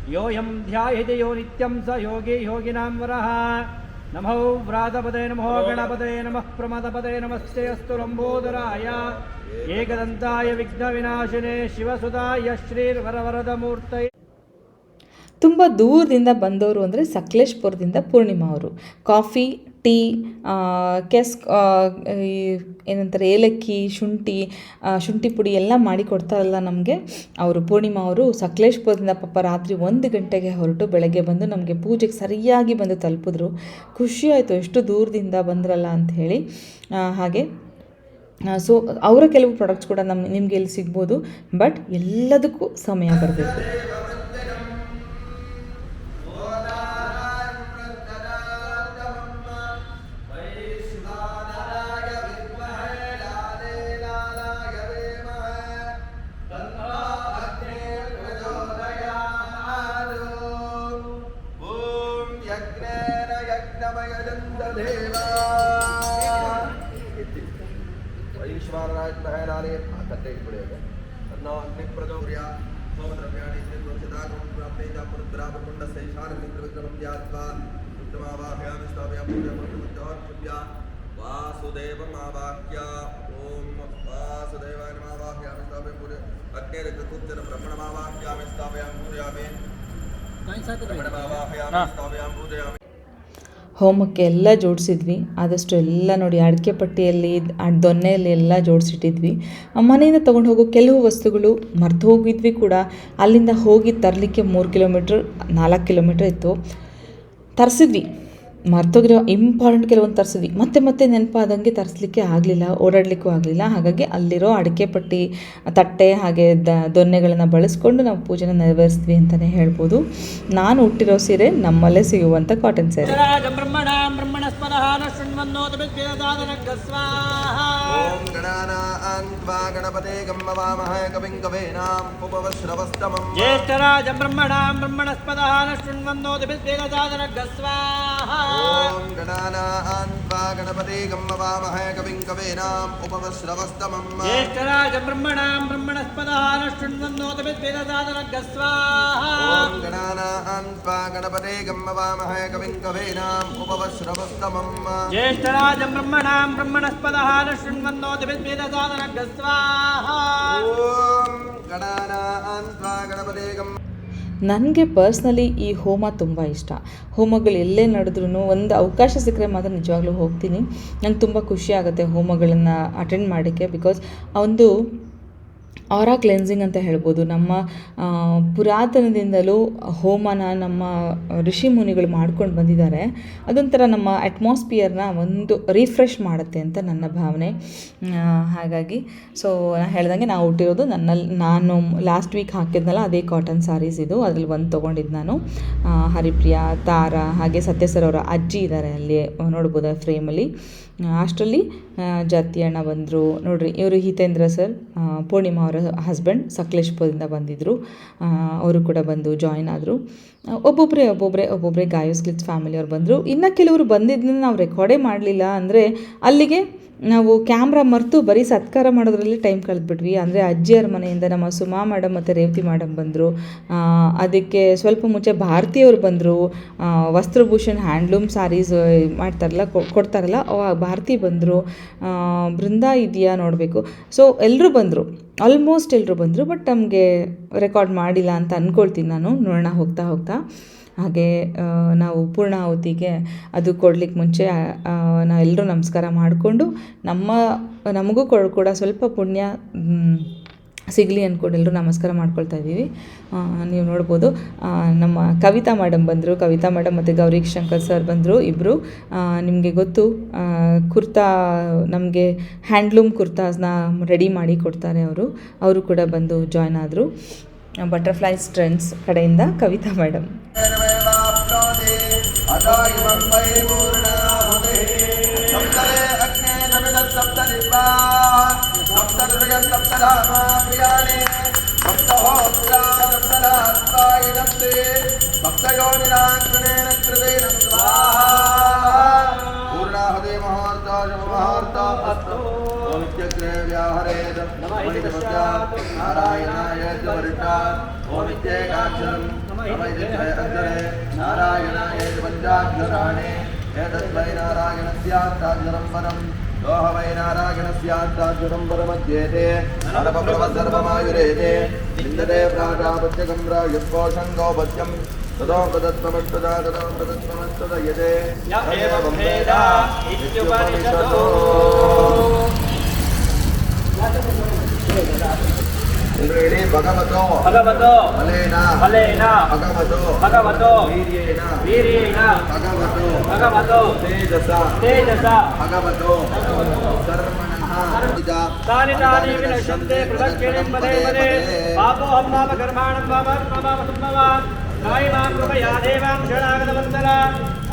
ಯೋಯಂ ಧ್ಯಾಯತಿ ಯೋ ನಿತ್ಯಂ ಸ ಯೋಗಿ ಯೋಗಿನಾಂ ವರಃ ನಮೋ ವ್ರಾತಪದೇ ನಮೋ ಗಣಪದೇ ನಮಃ ಪ್ರಮದಪದೇ ನಮಸ್ತೆ ಅಸ್ತು ಲಂಬೋದರಾಯ ಏಕದಂತಾಯ ವಿಘ್ನ ವಿನಾಶಿನೇ ಶಿವಸುತಾಯ ಶ್ರೀರ್ವರವರದ ಮೂರ್ತೈ ತುಂಬ ದೂರದಿಂದ ಬಂದವರು ಅಂದರೆ ಸಕಲೇಶ್ಪುರದಿಂದ ಪೂರ್ಣಿಮಾ ಅವರು ಕಾಫಿ ಟೀ ಕೆಸ್ ಈ, ಏನಂತಾರೆ, ಏಲಕ್ಕಿ, ಶುಂಠಿ ಶುಂಠಿ ಪುಡಿ ಎಲ್ಲ ಮಾಡಿ ಕೊಡ್ತಾರಲ್ಲ ನಮಗೆ. ಅವರು ಪೂರ್ಣಿಮಾ ಅವರು ಸಕಲೇಶ್ಪುರದಿಂದ ಪಾಪ ರಾತ್ರಿ ಒಂದು ಗಂಟೆಗೆ ಹೊರಟು ಬೆಳಗ್ಗೆ ಬಂದು ನಮಗೆ ಪೂಜೆಗೆ ಸರಿಯಾಗಿ ಬಂದು ತಲುಪಿದ್ರು. ಖುಷಿ ಆಯಿತು, ಎಷ್ಟು ದೂರದಿಂದ ಬಂದ್ರಲ್ಲ ಅಂತ ಹೇಳಿ. ಹಾಗೆ ಸೊ ಅವರ ಕೆಲವು ಪ್ರಾಡಕ್ಟ್ಸ್ ಕೂಡ ನಮ್ಮ ನಿಮಗೆ ಇಲ್ಲಿ ಸಿಗ್ಬೋದು. ಬಟ್ ಎಲ್ಲದಕ್ಕೂ ಸಮಯ ಬರಬೇಕು. ईशानमित्रविक्रमं ज्ञात्वा उत्तमावाहयामि स्थापयामि पूजामृतमुद्योर्भुव्या वासुदेवमावाह्य ॐ वासुदेवाय नमावाह्यामि स्थापयामि पूजा अग्निर्गतुत्तर ब्रह्मणमावाह्यामि स्थापयामि पूजयामि ब्रह्मणमावाह्यामि स्थापयामि पूजयामि ಹೋಮಕ್ಕೆ ಎಲ್ಲ ಜೋಡಿಸಿದ್ವಿ ಆದಷ್ಟು ಎಲ್ಲ ನೋಡಿ ಅಡಿಕೆ ಪಟ್ಟಿಯಲ್ಲಿ ಆ ದೊನ್ನೆಯಲ್ಲಿ ಎಲ್ಲ ಜೋಡಿಸಿಟ್ಟಿದ್ವಿ ಮನೆಯಿಂದ ತೊಗೊಂಡು ಹೋಗೋ ಕೆಲವು ವಸ್ತುಗಳು ಮರ್ತು ಹೋಗಿದ್ವಿ ಕೂಡ ಅಲ್ಲಿಂದ ಹೋಗಿ ತರಲಿಕ್ಕೆ ಮೂರು ಕಿಲೋಮೀಟ್ರ್ ನಾಲ್ಕು ಕಿಲೋಮೀಟ್ರ್ ಇತ್ತು ತರಿಸಿದ್ವಿ ಮರ್ತೋಗಿರೋ ಇಂಪಾರ್ಟೆಂಟ್ ಕೆಲವೊಂದು ತರಿಸಿದ್ವಿ. ಮತ್ತೆ ಮತ್ತೆ ನೆನಪಾದಂಗೆ ತರಿಸ್ಲಿಕ್ಕೆ ಆಗಲಿಲ್ಲ ಓಡಾಡಲಿಕ್ಕೂ ಆಗಲಿಲ್ಲ. ಹಾಗಾಗಿ ಅಲ್ಲಿರೋ ಅಡಿಕೆ ಪಟ್ಟಿ ತಟ್ಟೆ ಹಾಗೆ ದ ದೊನ್ನೆಗಳನ್ನು ಬಳಸ್ಕೊಂಡು ನಾವು ಪೂಜೆನ ನೆರವೇರಿಸ್ತೀವಿ ಅಂತಲೇ ಹೇಳ್ಬೋದು. ನಾನು ಹುಟ್ಟಿರೋ ಸೀರೆ ನಮ್ಮಲ್ಲೇ ಸಿಗುವಂಥ ಕಾಟನ್ ಸೀರೆ. ಜ್ಯೇಷ್ಠರಾಜ ಬ್ರಹ್ಮಣ ಬ್ರಹ್ಮಣಸ್ಪದ ಶೃಣ್ವನ್ನೋದಿಭಿರ್ವೇದ ಸಾಧನ ಗಸ್ವಾಹ गणपते गम्मवामहे कविं कवीनां उपवश्रवस्तमम् ज्येष्ठराजं ब्रह्मणां ब्रह्मणस्पदः न शृण्वन्नोतभिद्वेदादनग्रस्वाहा ॐ गणानां त्वा गणपते गं वामहे कविं कवीनाम् उपवश्रवस्तमम् ज्येष्ठराजं ब्रह्मणां ब्रह्मणस्पदः न शृण्वन्नोतविद्वेदसादनग्रस्वाहा ॐ गणानां त्वा गणपते गं वामहे कविं कवीनाम् उपवश्रवस्तमम् ज्येष्ठराजं ब्रह्मणां ब्रह्मणस्पदः न शृण्वन्नोतविद्वेदसादनग्रस्वाहा ॐ गणानां त्वा गणपते गं ನನಗೆ ಪರ್ಸ್ನಲಿ ಈ ಹೋಮ ತುಂಬ ಇಷ್ಟ. ಹೋಮಗಳು ಎಲ್ಲೇ ನಡೆದ್ರೂ ಒಂದು ಅವಕಾಶ ಸಿಕ್ಕರೆ ಮಾತ್ರ ನಿಜವಾಗ್ಲೂ ಹೋಗ್ತೀನಿ. ನಂಗೆ ತುಂಬ ಖುಷಿ ಆಗುತ್ತೆ ಹೋಮಗಳನ್ನು ಅಟೆಂಡ್ ಮಾಡೋಕ್ಕೆ ಬಿಕಾಸ್ ಒಂದು ಆರಾ ಕ್ಲೆನ್ಸಿಂಗ್ ಅಂತ ಹೇಳ್ಬೋದು. ನಮ್ಮ ಪುರಾತನದಿಂದಲೂ ಹೋಮನ ನಮ್ಮ ಋಷಿ ಮುನಿಗಳು ಮಾಡ್ಕೊಂಡು ಬಂದಿದ್ದಾರೆ. ಅದೊಂಥರ ನಮ್ಮ ಅಟ್ಮಾಸ್ಫಿಯರ್ನ ಒಂದು ರಿಫ್ರೆಶ್ ಮಾಡುತ್ತೆ ಅಂತ ನನ್ನ ಭಾವನೆ. ಹಾಗಾಗಿ ಸೊ ನಾನು ಹೇಳ್ದಂಗೆ ನಾವು ಹುಟ್ಟಿರೋದು ನನ್ನಲ್ಲಿ, ನಾನು ಲಾಸ್ಟ್ ವೀಕ್ ಹಾಕಿದ್ನಲ್ಲ, ಅದೇ ಕಾಟನ್ ಸ್ಯಾರೀಸ್ ಇದು. ಅದ್ರಲ್ಲಿ ಒಂದು ತೊಗೊಂಡಿದ್ದು ನಾನು. ಹರಿಪ್ರಿಯಾ, ತಾರಾ, ಹಾಗೆ ಸತ್ಯ ಸರ್ ಅವರ ಅಜ್ಜಿ ಇದ್ದಾರೆ ಅಲ್ಲಿ, ನೋಡ್ಬೋದು ಫ್ರೇಮಲ್ಲಿ ಅಷ್ಟರಲ್ಲಿ ಜಾತಿ ಅಣ್ಣ ಬಂದರು. ನೋಡ್ರಿ, ಇವರು ಹಿತೇಂದ್ರ ಸರ್ ಪೂರ್ಣಿಮಾ ಅವರ ಹಸ್ಬೆಂಡ್ ಸಕಲೇಶ್ಪುರದಿಂದ ಬಂದಿದ್ದರು ಅವರು ಕೂಡ ಬಂದು ಜಾಯಿನ್ ಆದರು. ಒಬ್ಬೊಬ್ಬರೇ ಒಬ್ಬೊಬ್ಬರೇ ಒಬ್ಬೊಬ್ಬರೇ ಗಾಯೋಸ್ ಫ್ಯಾಮಿಲಿಯವ್ರು ಬಂದರು. ಇನ್ನು ಕೆಲವರು ಬಂದಿದ್ದನ್ನ ನಾವು ರೆಕಾರ್ಡೇ ಮಾಡಲಿಲ್ಲ ಅಂದರೆ ಅಲ್ಲಿಗೆ ನಾವು ಕ್ಯಾಮ್ರಾ ಮರೆತು ಬರೀ ಸತ್ಕಾರ ಮಾಡೋದ್ರಲ್ಲಿ ಟೈಮ್ ಕಳೆದ್ಬಿಟ್ವಿ. ಅಂದರೆ ಅಜ್ಜಿಯರ ಮನೆಯಿಂದ ನಮ್ಮ ಸುಮಾ ಮೇಡಮ್ ಮತ್ತು ರೇವತಿ ಮೇಡಮ್ ಬಂದರು. ಅದಕ್ಕೆ ಸ್ವಲ್ಪ ಮುಂಚೆ ಭಾರತೀಯವರು ಬಂದರು. ವಸ್ತ್ರಭೂಷಣ್, ಹ್ಯಾಂಡ್ಲೂಮ್ ಸ್ಯಾರೀಸ್ ಮಾಡ್ತಾರಲ್ಲ ಕೊಡ್ತಾರಲ್ಲ ಭಾರತಿ ಬಂದರು. ಬೃಂದಾ ಇದೆಯಾ ನೋಡಬೇಕು. ಸೊ ಎಲ್ಲರೂ ಬಂದರು. ಆಲ್ಮೋಸ್ಟ್ ಎಲ್ಲರೂ ಬಂದರು ಬಟ್ ನಮಗೆ ರೆಕಾರ್ಡ್ ಮಾಡಿಲ್ಲ ಅಂತ ಅಂದ್ಕೊಳ್ತೀನಿ ನಾನು. ನೋಡೋಣ, ಹೋಗ್ತಾ ಹೋಗ್ತಾ. ಹಾಗೆ ನಾವು ಪೂರ್ಣಾಹುತಿಗೆ ಅದು ಕೊಡ್ಲಿಕ್ಕೆ ಮುಂಚೆ ನಾವೆಲ್ಲರೂ ನಮಸ್ಕಾರ ಮಾಡಿಕೊಂಡು ನಮ್ಮ, ನಮಗೂ ಕೊಡ್ ಸ್ವಲ್ಪ ಪುಣ್ಯ ಸಿಗಲಿ ಅಂದ್ಕೊಂಡು ಎಲ್ಲರೂ ನಮಸ್ಕಾರ ಮಾಡ್ಕೊಳ್ತಾ ಇದ್ದೀವಿ. ನೀವು ನೋಡ್ಬೋದು ನಮ್ಮ ಕವಿತಾ ಮೇಡಮ್ ಬಂದರು, ಕವಿತಾ ಮೇಡಮ್ ಮತ್ತು ಗೌರಿ ಶಂಕರ್ ಸರ್ ಬಂದರು ಇಬ್ಬರು ನಿಮಗೆ ಗೊತ್ತು ಕುರ್ತಾ, ನಮಗೆ ಹ್ಯಾಂಡ್ಲೂಮ್ ಕುರ್ತಾಸ್ನ ರೆಡಿ ಮಾಡಿ ಕೊಡ್ತಾರೆ ಅವರು. ಅವರು ಕೂಡ ಬಂದು ಜಾಯ್ನ್ ಆದರು. ಬಟರ್ಫ್ಲೈ ಸ್ಟ್ರೆಂಡ್ಸ್ ಕಡೆಯಿಂದ ಕವಿತಾ ಮೇಡಮ್ सर्वेवाप्नोति अतो इमं वै पूर्णाहुतिः सप्तरे अग्ने समिदः सप्तनिर्वाः सप्तदृशयः सप्तधामा प्रियाणि सप्तहोत्रा सप्तधात्वा इदन्ति सप्तयोनिराग्नेन कृतेन स्वाहा पूर्णाहुति मुहूर्तो शुभमुहूर्तो अस्तु ओमित्यग्रे व्याहरेत् नमः नारायणाय च वरिष्ठात् ओमित्येकाक्षरम् अक्षरे नारायणाय च पञ्चाक्षराणि एतद्वै नारायणस्यात्ताक्षरं परम् दोह वै नारायणस्यात्ताक्षरं परमध्येते नरपप्रवसर्वमायुरेते विन्दते प्राजापत्यकं राजस्पोषं गौपत्यं ततो प्रदत्तमस्तदा ततो प्रदत्तमस्तदयते य உங்களிடையே பகவதோ பகவதோ மலேனா மலேனா பகவதோ பகவதோ வீரியேனா வீரியேனா பகவதோ பகவதோ தேஜசா தேஜசா பகவதோ சர்வண தானிதானி வினஷ்யந்தே பிரதக்ஷிணம் பதே பதே. பாபோஹம் நாம கர்மாணம் மம மம மம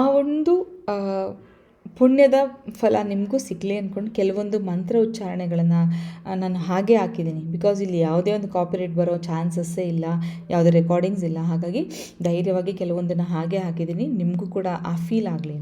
ಆ ಒಂದು ಪುಣ್ಯದ ಫಲ ನಿಮಗೂ ಸಿಗಲಿ ಅಂದ್ಕೊಂಡು ಕೆಲವೊಂದು ಮಂತ್ರ ಉಚ್ಚಾರಣೆಗಳನ್ನು ನಾನು ಹಾಗೆ ಹಾಕಿದ್ದೀನಿ. ಬಿಕಾಸ್ ಇಲ್ಲಿ ಯಾವುದೇ ಒಂದು ಕಾಪಿರೇಟ್ ಬರೋ ಚಾನ್ಸಸ್ಸೇ ಇಲ್ಲ, ಯಾವುದೇ ರೆಕಾರ್ಡಿಂಗ್ಸ್ ಇಲ್ಲ. ಹಾಗಾಗಿ ಧೈರ್ಯವಾಗಿ ಕೆಲವೊಂದನ್ನು ಹಾಗೆ ಹಾಕಿದ್ದೀನಿ. ನಿಮಗೂ ಕೂಡ ಆ ಫೀಲ್ ಆಗಲಿ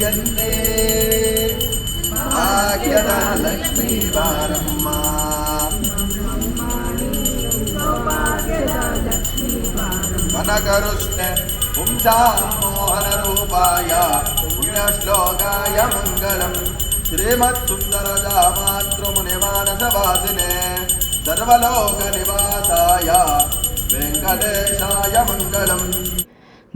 जगन्ते भाग्यदा लक्ष्मीवारम्मा वनकरुष्ण पुंसा मोहनरूपाय पुण्यश्लोकाय मङ्गलम् श्रीमत्सुन्दरजामातृमुनिमानसवासिने सर्वलोकनिवासाय वेङ्कटेशाय मङ्गलम्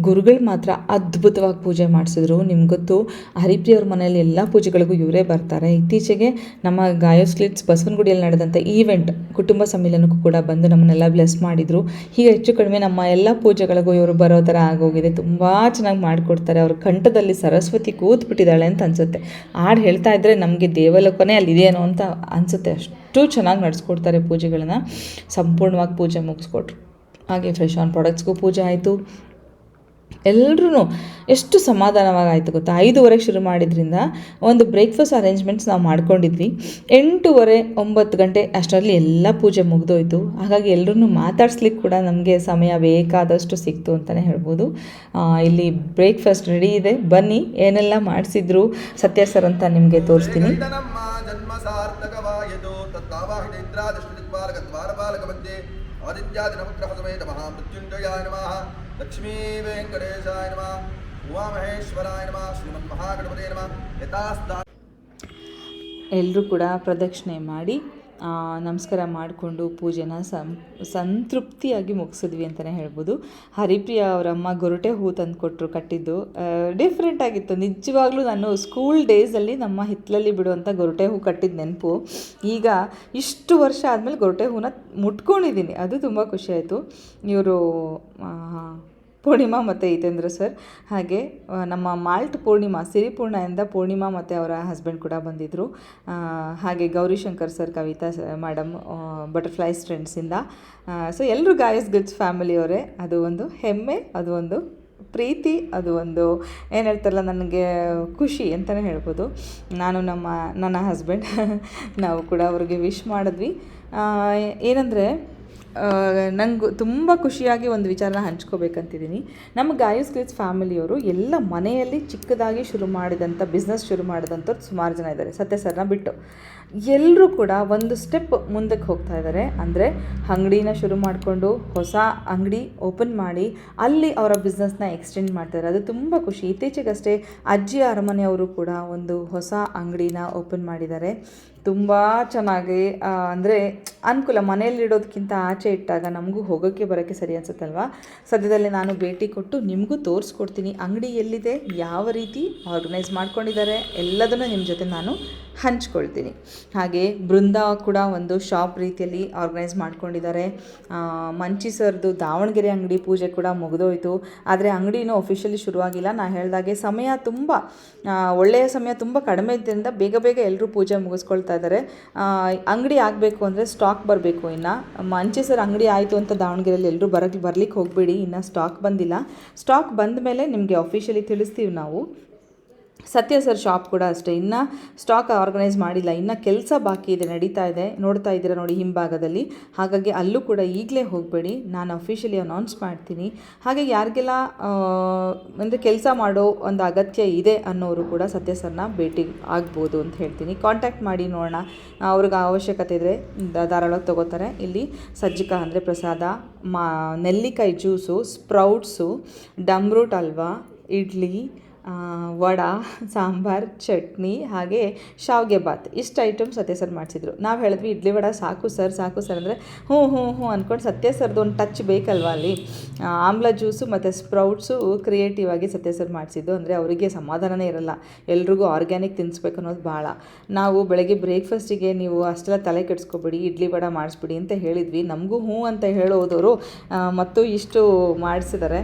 ಗುರುಗಳು ಮಾತ್ರ ಅದ್ಭುತವಾಗಿ ಪೂಜೆ ಮಾಡಿಸಿದ್ರು. ನಿಮ್ಗೆ ಗೊತ್ತು, ಹರಿಪ್ರಿಯವ್ರ ಮನೆಯಲ್ಲಿ ಎಲ್ಲ ಪೂಜೆಗಳಿಗೂ ಇವರೇ ಬರ್ತಾರೆ. ಇತ್ತೀಚೆಗೆ ನಮ್ಮ ಗಾಯೋಸ್ಲಿಟ್ಸ್ ಬಸವನಗುಡಿಯಲ್ಲಿ ನಡೆದಂಥ ಈವೆಂಟ್ ಕುಟುಂಬ ಸಮ್ಮಿಲನಕ್ಕೂ ಕೂಡ ಬಂದು ನಮ್ಮನ್ನೆಲ್ಲ ಬ್ಲೆಸ್ ಮಾಡಿದರು. ಹೀಗೆ ಹೆಚ್ಚು ಕಡಿಮೆ ನಮ್ಮ ಎಲ್ಲ ಪೂಜೆಗಳಿಗೂ ಇವರು ಬರೋ ಥರ ಆಗೋಗಿದೆ. ತುಂಬ ಚೆನ್ನಾಗಿ ಮಾಡಿಕೊಡ್ತಾರೆ. ಅವ್ರ ಕಂಠದಲ್ಲಿ ಸರಸ್ವತಿ ಕೂತ್ಬಿಟ್ಟಿದ್ದಾಳೆ ಅಂತ ಅನಿಸುತ್ತೆ. ಹಾಡು ಹೇಳ್ತಾ ಇದ್ದರೆ ನಮಗೆ ದೇವಲೋಕನೇ ಅಲ್ಲಿದೆಯೇನೋ ಅಂತ ಅನಿಸುತ್ತೆ. ಅಷ್ಟು ಚೆನ್ನಾಗಿ ನಡೆಸ್ಕೊಡ್ತಾರೆ ಪೂಜೆಗಳನ್ನ. ಸಂಪೂರ್ಣವಾಗಿ ಪೂಜೆ ಮುಗಿಸ್ಕೊಟ್ರು. ಹಾಗೆ ಫ್ರೆಶ್ ಆನ್ ಪ್ರಾಡಕ್ಟ್ಸ್ಗೂ ಪೂಜೆ ಆಯಿತು. ಎಲ್ಲರೂ ಎಷ್ಟು ಸಮಾಧಾನವಾಗಿ ಆಯಿತು ಗೊತ್ತಾ? ಐದೂವರೆಗೆ ಶುರು ಮಾಡಿದ್ರಿಂದ ಒಂದು ಬ್ರೇಕ್ಫಾಸ್ಟ್ ಅರೇಂಜ್ಮೆಂಟ್ಸ್ ನಾವು ಮಾಡ್ಕೊಂಡಿದ್ವಿ. ಎಂಟೂವರೆ ಒಂಬತ್ತು ಗಂಟೆ ಅಷ್ಟರಲ್ಲಿ ಎಲ್ಲ ಪೂಜೆ ಮುಗಿದೋಯ್ತು. ಹಾಗಾಗಿ ಎಲ್ಲರೂ ಮಾತಾಡ್ಸ್ಲಿಕ್ಕೆ ಕೂಡ ನಮಗೆ ಸಮಯ ಬೇಕಾದಷ್ಟು ಸಿಕ್ತು ಅಂತಲೇ ಹೇಳ್ಬೋದು. ಇಲ್ಲಿ ಬ್ರೇಕ್ಫಾಸ್ಟ್ ರೆಡಿ ಇದೆ. ಬನ್ನಿ, ಏನೆಲ್ಲ ಮಾಡಿಸಿದ್ರು ಸತ್ಯ ಸರ್ ಅಂತ ನಿಮಗೆ ತೋರಿಸ್ತೀನಿ. ಆದಿತ್ಯಾದಿ ನಮಗ್ರಹ ಸಮಯ ನಮಃ. ಲಕ್ಷ್ಮೀ ವೆಂಕಟೇಶಾಯ ನಮಃ ಉಮಾಮಹೇಶ್ವರಾಯ ನಮಃ ಶ್ರೀಮನ್ ಮಹಾಗಣಪತಿ ನಮಃ ಯಥಾಸ್ಥಾ ಎಲ್ಲರೂ ಕೂಡ ಪ್ರದಕ್ಷಿಣೆ ಮಾಡಿ ನಮಸ್ಕಾರ ಮಾಡಿಕೊಂಡು ಪೂಜೆನ ಸಂ ಸಂತೃಪ್ತಿಯಾಗಿ ಮುಗಿಸಿದ್ವಿ ಅಂತಲೇ ಹೇಳ್ಬೋದು. ಹರಿಪ್ರಿಯ ಅವರಮ್ಮ ಗೊರಟೆ ಹೂ ತಂದು ಕೊಟ್ಟರು ಕಟ್ಟಿದ್ದು ಡಿಫ್ರೆಂಟ್ ಆಗಿತ್ತು. ನಿಜವಾಗ್ಲೂ ನಾನು ಸ್ಕೂಲ್ ಡೇಸಲ್ಲಿ ನಮ್ಮ ಹಿತ್ತಲಲ್ಲಿ ಬಿಡುವಂಥ ಗೊರಟೆ ಹೂ ಕಟ್ಟಿದ ನೆನಪು. ಈಗ ಇಷ್ಟು ವರ್ಷ ಆದಮೇಲೆ ಗೊರಟೆ ಹೂನ ಮುಟ್ಕೊಂಡಿದ್ದೀನಿ. ಅದು ತುಂಬ ಖುಷಿಯಾಯಿತು ಇವರು ಪೂರ್ಣಿಮಾ ಮತ್ತು ಹಿತೇಂದ್ರ ಸರ್ ಹಾಗೆ ನಮ್ಮ ಮಾಲ್ಟ್ ಪೂರ್ಣಿಮಾ ಸಿರಿಪೂರ್ಣೆಯಿಂದ ಪೂರ್ಣಿಮಾ ಮತ್ತು ಅವರ ಹಸ್ಬೆಂಡ್ ಕೂಡ ಬಂದಿದ್ದರು ಹಾಗೆ Gaurishankar sir Kavita madam butterflies ಫ್ರೆಂಡ್ಸಿಂದ so ಎಲ್ಲರೂ ಗಾಯಸ್ ಗಿಲ್ಸ್ ಫ್ಯಾಮಿಲಿಯವರೇ ಅದು ಒಂದು ಹೆಮ್ಮೆ, ಅದು ಒಂದು ಪ್ರೀತಿ, ಅದು ಒಂದು, ಏನು ಹೇಳ್ತಾರಲ್ಲ, ನನಗೆ ಖುಷಿ ಅಂತಲೇ ಹೇಳ್ಬೋದು. ನಾನು ನಮ್ಮ, ನನ್ನ ಹಸ್ಬೆಂಡ್ ನಾವು ಕೂಡ ಅವ್ರಿಗೆ ವಿಶ್ ಮಾಡಿದ್ವಿ. ಏನಂದರೆ ನಂಗೆ ತುಂಬ ಖುಷಿಯಾಗಿ ಒಂದು ವಿಚಾರನ ಹಂಚ್ಕೋಬೇಕಂತಿದ್ದೀನಿ ನಮ್ಮ ಗಾಯಸ್ ಗಿಲ್ಸ್ ಫ್ಯಾಮಿಲಿಯವರು ಎಲ್ಲ ಮನೆಯಲ್ಲಿ ಚಿಕ್ಕದಾಗಿ ಶುರು ಮಾಡಿದಂಥ ಬಿಸ್ನೆಸ್ ಶುರು ಮಾಡಿದಂಥವ್ರು ಸುಮಾರು ಜನ ಇದ್ದಾರೆ. ಸತ್ಯ ಸರ್ನ ಬಿಟ್ಟು. ಎಲ್ಲರೂ ಕೂಡ ಒಂದು ಸ್ಟೆಪ್ ಮುಂದಕ್ಕೆ ಹೋಗ್ತಾ ಇದ್ದಾರೆ. ಅಂದರೆ ಅಂಗಡಿನ ಶುರು ಮಾಡಿಕೊಂಡು ಹೊಸ ಅಂಗಡಿ ಓಪನ್ ಮಾಡಿ ಅಲ್ಲಿ ಅವರ ಬಿಸ್ನೆಸ್ನ ಎಕ್ಸ್ಟೆಂಡ್ ಮಾಡ್ತಾರೆ ಅದು ತುಂಬ ಖುಷಿ. ಇತ್ತೀಚೆಗಷ್ಟೇ ಅಜ್ಜಿ ಅರಮನೆಯವರು ಕೂಡ ಒಂದು ಹೊಸ ಅಂಗಡಿನ ಓಪನ್ ಮಾಡಿದ್ದಾರೆ. ತುಂಬ ಚೆನ್ನಾಗಿ ಅಂದರೆ ಅನುಕೂಲ. ಮನೆಯಲ್ಲಿಡೋದಕ್ಕಿಂತ ಆಚೆ ಇಟ್ಟಾಗ ನಮಗೂ ಹೋಗೋಕ್ಕೆ ಬರೋಕ್ಕೆ ಸರಿ ಅನ್ಸುತ್ತಲ್ವಾ? ಸದ್ಯದಲ್ಲಿ ನಾನು ಭೇಟಿ ಕೊಟ್ಟು ನಿಮಗೂ ತೋರಿಸ್ಕೊಡ್ತೀನಿ. ಅಂಗಡಿ ಎಲ್ಲಿದೆ, ಯಾವ ರೀತಿ ಆರ್ಗನೈಸ್ ಮಾಡ್ಕೊಂಡಿದ್ದಾರೆ, ಎಲ್ಲದನ್ನು ನಿಮ್ಮ ಜೊತೆ ನಾನು ಹಂಚ್ಕೊಳ್ತೀನಿ. ಹಾಗೆ ಬೃಂದ ಕೂಡ ಒಂದು ಶಾಪ್ ರೀತಿಯಲ್ಲಿ ಆರ್ಗನೈಸ್ ಮಾಡ್ಕೊಂಡಿದ್ದಾರೆ. ಮಂಚಿ ಸರ್ದು ದಾವಣಗೆರೆ ಅಂಗಡಿ ಪೂಜೆ ಕೂಡ ಮುಗಿದೋಯ್ತು. ಆದರೆ ಅಂಗಡಿನೂ ಅಫಿಷಿಯಲಿ ಶುರುವಾಗಿಲ್ಲ. ನಾನು ಹೇಳಿದಾಗೆ ಸಮಯ ತುಂಬ ಒಳ್ಳೆಯ ಸಮಯ ತುಂಬ ಕಡಿಮೆ ಇದ್ದರಿಂದ ಬೇಗ ಬೇಗ ಎಲ್ಲರೂ ಪೂಜೆ ಮುಗಿಸ್ಕೊಳ್ತಾ ಇದ್ದಾರೆ. ಅಂಗಡಿ ಆಗಬೇಕು ಅಂದರೆ ಸ್ಟಾಕ್ ಬರಬೇಕು ಇನ್ನು. ಮಂಚಿ ಸರ್ ಅಂಗಡಿ ಆಯಿತು ಅಂತ ದಾವಣಗೆರೆಯಲ್ಲಿ ಎಲ್ಲರೂ ಬರಕ್ಕೆ ಬರಲಿಕ್ಕೆ ಹೋಗಬೇಡಿ. ಇನ್ನು ಸ್ಟಾಕ್ ಬಂದಿಲ್ಲ. ಸ್ಟಾಕ್ ಬಂದ ಮೇಲೆ ನಿಮಗೆ ಅಫಿಷಿಯಲಿ ತಿಳಿಸ್ತೀವಿ ನಾವು. ಸತ್ಯ ಸರ್ ಶಾಪ್ ಕೂಡ ಅಷ್ಟೇ. ಇನ್ನು ಸ್ಟಾಕ್ ಆರ್ಗನೈಸ್ ಮಾಡಿಲ್ಲ. ಇನ್ನು ಕೆಲಸ ಬಾಕಿ ಇದೆ, ನಡೀತಾ ಇದೆ. ನೋಡ್ತಾ ಇದ್ದೀರಾ ನೋಡಿ ಹಿಂಭಾಗದಲ್ಲಿ. ಹಾಗಾಗಿ ಅಲ್ಲೂ ಕೂಡ ಈಗಲೇ ಹೋಗಬೇಡಿ. ನಾನು ಅಫಿಷಿಯಲಿ ಅನೌನ್ಸ್ ಮಾಡ್ತೀನಿ. ಹಾಗೆ ಯಾರಿಗೆಲ್ಲ ಅಂದರೆ ಕೆಲಸ ಮಾಡೋ ಒಂದು ಅಗತ್ಯ ಇದೆ ಅನ್ನೋರು ಕೂಡ ಸತ್ಯ ಸರ್ನ ಭೇಟಿ ಆಗ್ಬೋದು ಅಂತ ಹೇಳ್ತೀನಿ. ಕಾಂಟ್ಯಾಕ್ಟ್ ಮಾಡಿ ನೋಡೋಣ. ಅವ್ರಿಗೆ ಅವಶ್ಯಕತೆ ಇದ್ದರೆ ಧಾರಾಳವಾಗಿ ತೊಗೋತಾರೆ. ಇಲ್ಲಿ ಸಜ್ಜಿಕ ಅಂದರೆ ಪ್ರಸಾದ, ಮಾ, ನೆಲ್ಲಿಕಾಯಿ ಜ್ಯೂಸು ಸ್ಪ್ರೌಟ್ಸು ಡಮ್ರೂಟ್ ಅಲ್ವಾ, ಇಡ್ಲಿ ವಡ, ಸಾಂಬಾರ್, ಚಟ್ನಿ ಹಾಗೆ ಶಾವಿಗೆ ಬಾತ್ ಇಷ್ಟು ಐಟಮ್ ಸತ್ಯ ಸರ್ ಮಾಡಿಸಿದ್ರು. ನಾವು ಹೇಳಿದ್ವಿ, ಇಡ್ಲಿ ವಡ ಸಾಕು ಸರ್ ಸಾಕು ಸರ್ ಅಂದರೆ, ಹ್ಞೂ ಹ್ಞೂ ಹ್ಞೂ ಅಂದ್ಕೊಂಡು ಸತ್ಯ ಸರ್ದು ಒಂದು ಟಚ್ ಬೇಕಲ್ವಾ ಅಲ್ಲಿ. ಆಮ್ಲ ಜ್ಯೂಸು ಮತ್ತು ಸ್ಪ್ರೌಟ್ಸು ಕ್ರಿಯೇಟಿವ್ ಆಗಿ ಸತ್ಯ ಸರ್ ಮಾಡಿಸಿದ್ದು. ಅಂದರೆ ಅವರಿಗೆ ಸಮಾಧಾನನೇ ಇರಲ್ಲ. ಎಲ್ರಿಗೂ ಆರ್ಗ್ಯಾನಿಕ್ ತಿನ್ನಿಸ್ಬೇಕು ಅನ್ನೋದು ಭಾಳ ನಾವು ಬೆಳಗ್ಗೆ ಬ್ರೇಕ್ಫಾಸ್ಟಿಗೆ ನೀವು ಅಷ್ಟೆಲ್ಲ ತಲೆ ಕೆಡಿಸ್ಕೊಬೇಡಿ, ಇಡ್ಲಿ ವಡ ಮಾಡಿಸ್ಬಿಡಿ ಅಂತ ಹೇಳಿದ್ವಿ. ನಮಗೂ ಹ್ಞೂ ಅಂತ ಹೇಳೋದವರು ಮತ್ತು ಇಷ್ಟು ಮಾಡಿಸಿದ್ದಾರೆ